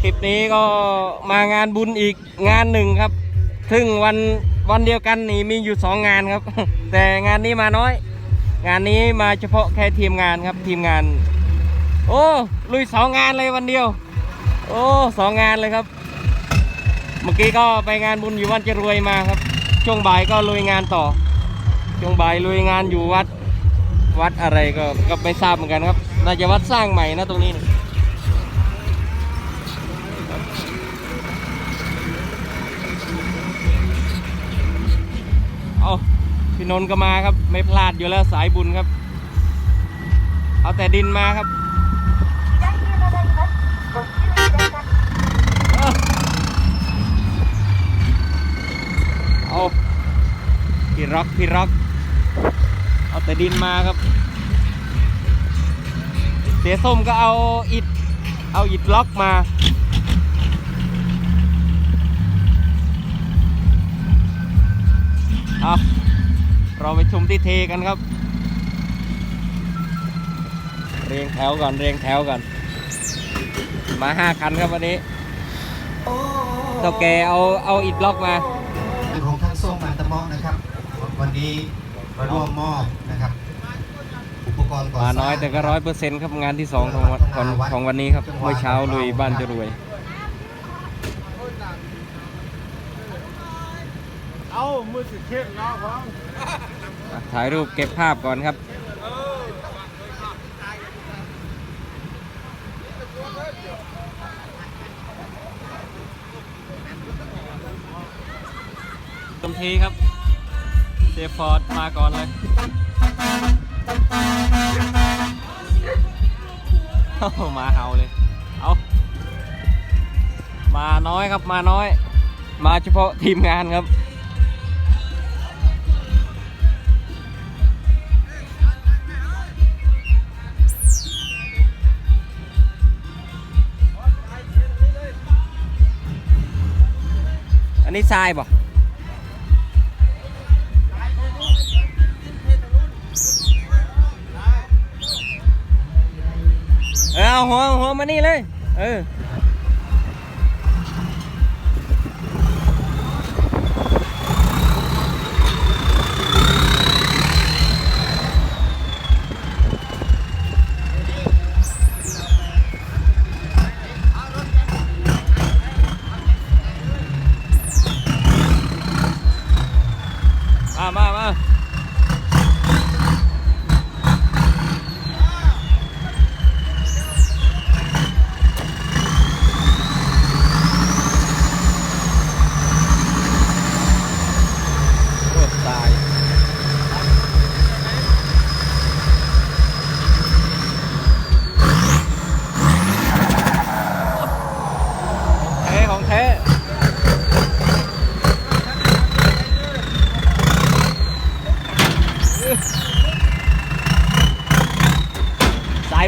คลิปนี้ก็มางานบุญอีกงานหนึ่งครับ ซึ่งวันวันเดียวกันนี่มีอยู่สองงานครับ แต่งานนี้มาน้อย งานนี้มาเฉพาะแค่ทีมงานครับทีมงาน โอ้ลุยสองงานเลยวันเดียว โอ้สองงานเลยครับ เมื่อกี้ก็ไปงานบุญอยู่วัดจะรวยมาครับ ช่วงบ่ายก็ลุยงานต่อ ช่วงบ่ายลุยงานอยู่วัดวัดอะไรก็ก็ไม่ทราบเหมือนกันครับน่าจะวัดสร้างใหม่นะตรงนี้นี่เพี่นนท์ก็มาครับ ไม่พลาดอยู่แล้วสายบุญครับ เอาแต่ดินมาครับเอาพี่ร็อกพี่ร็อก เอาแต่ดินมาครับ เสียส้มก็เอาอิฐเอาอิฐล็อกมาเอา เราไปชมที่เทกันครับ เรียงแถวก่อนเรียงแถวก่อน มาห้าคันครับวันนี้เท่าแกเอาเอาอิฐล็อกมาเป็นของทางส้มอันตะเมอนะครับ วันนี้มาร่วมมอบนะครับ อุปกรณ์ก่อสมาร้างน้อยแต่ก็ร้อยเปอร์เซ็นต์ครับงานที่สองของวันของของวันนี้ครับเมื่อเช้าลุยบ้านจะรวย เอามือสิเข็มเนาะครับอะถ่ายรูปเก็บภาพก่อนครับตมทีครับเซฟอร์ดมาก่อนเลยโอ้โหมาเห่าเลย เอามาน้อยครับมาน้อย มาเฉพาะทีมงานครับ อันนี้ทรายป่ะเออเอาหัวหัวมานี่เลย เออ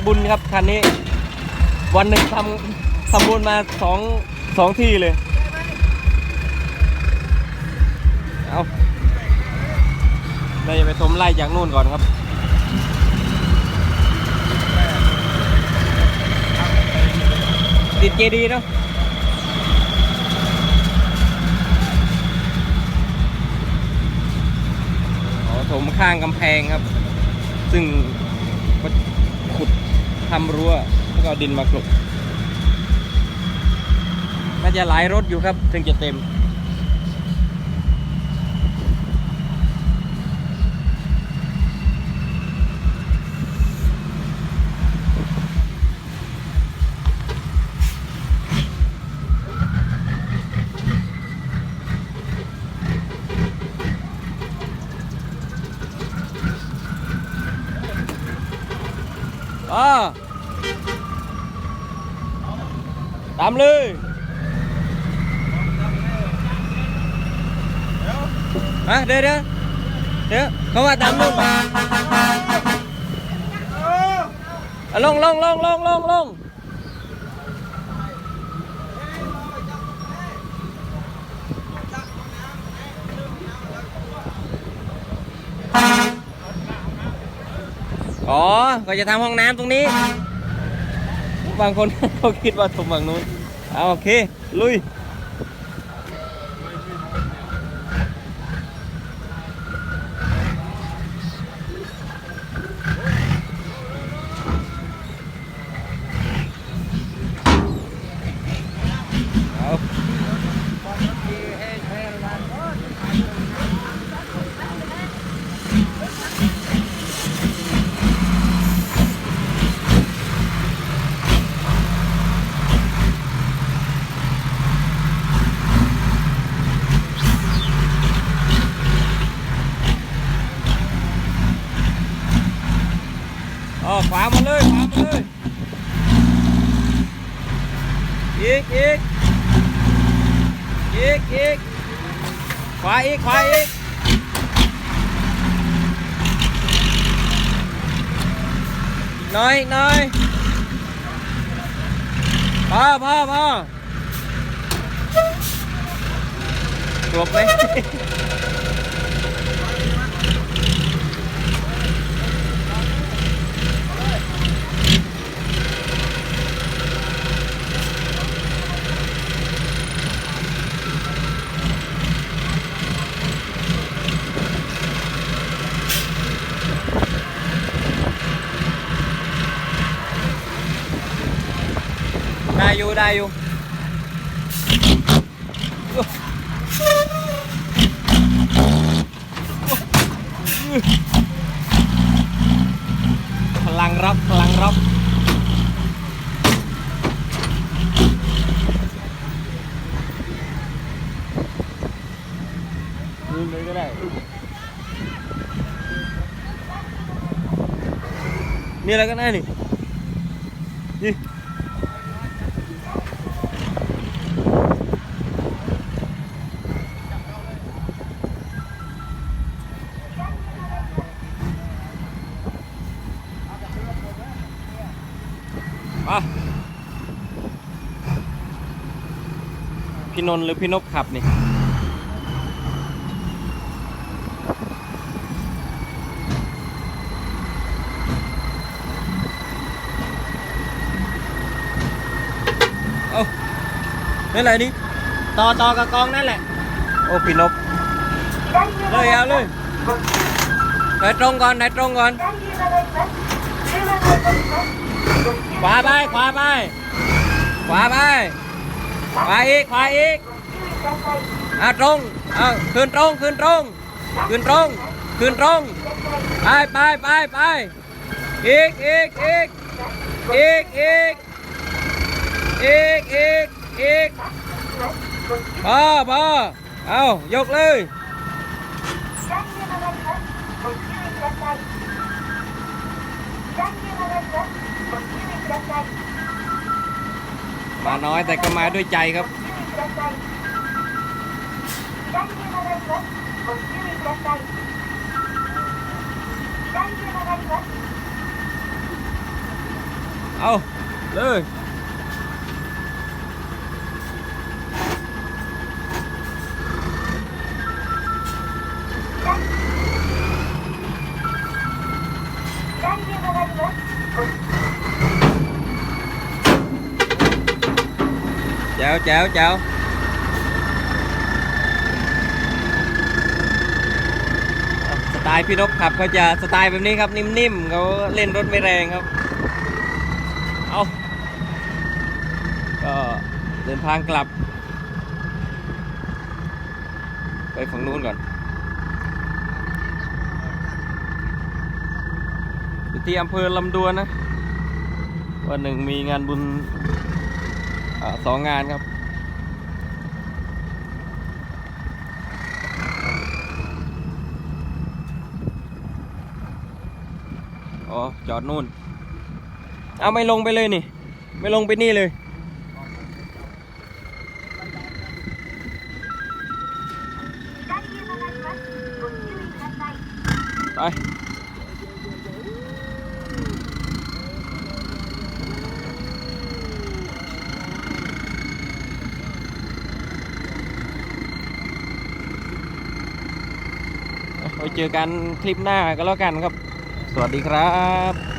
บุญครับคันนี้ วันหนึ่งทำทำบุญมาสองสองที่เลยเอาเราจะไปชมไล่จากนู่นก่อนครับติดเจดีเนาะอ๋อถมข้างกำแพงครับ ซึ่ง ทำรั้วแล้วก็เอาดินมากลบน่าจะหลายรถอยู่ครับ ถึงจะเต็ม อ่าตามเลยฮะเดี๋ยวเดี๋ยวเดี๋ยวเขาว่าตามลง อ๋อ ก็จะทำห้องน้ำตรงนี้ บางคน เขาคิดว่าถมฝั่งนู้นเอาโอเค ลุย เอาเอา ขวามาเลยขวามาเลยอีกอีกอีกอีกขวาอีกขวาอีกน้อยน้อยพอพอพอจบไหม ได้อยู่พลังรับพลังรับยืนเลยก็ได้ นี่อะไรก็ได้นี่นี่ อะพี่นนท์หรือพี่นบขับนี่เอานั่นแหละนี่ต่อต่อกับกองนั่นแหละ โอ้พี่นบเลยเอาเลยไหนตรงก่อนไหนตรงก่อน ขวาไป ขวาไป ขวาไป ขวาอีก ขวาอีกอะตรงเอาขึ้นตรงขึ้นตรงขึ้นตรงขึ้นตรงไปไปไปไปอีกอีกอีกอีกอีกอีกอีกอีกพอพอเอายกเลย มาน้อยแต่ก็มาด้วยใจครับ เอาเลย วแจ๋วแจ๋วสไตล์พี่นพขับเขาจะสไตล์แบบนี้ครับนิ่มๆเขาเล่นรถไม่แรงครับ เอาก็เดินทางกลับ ไปฝั่งนู้นก่อนอยู่ที่อำเภอลำดวนนะ วันหนึ่งมีงานบุญ สองงานครับ อ๋อ จอดนู่น เอาไม่ลงไปเลยนี่ ไม่ลงไปนี่เลย เจอกันคลิปหน้าก็แล้วกันครับ สวัสดีครับ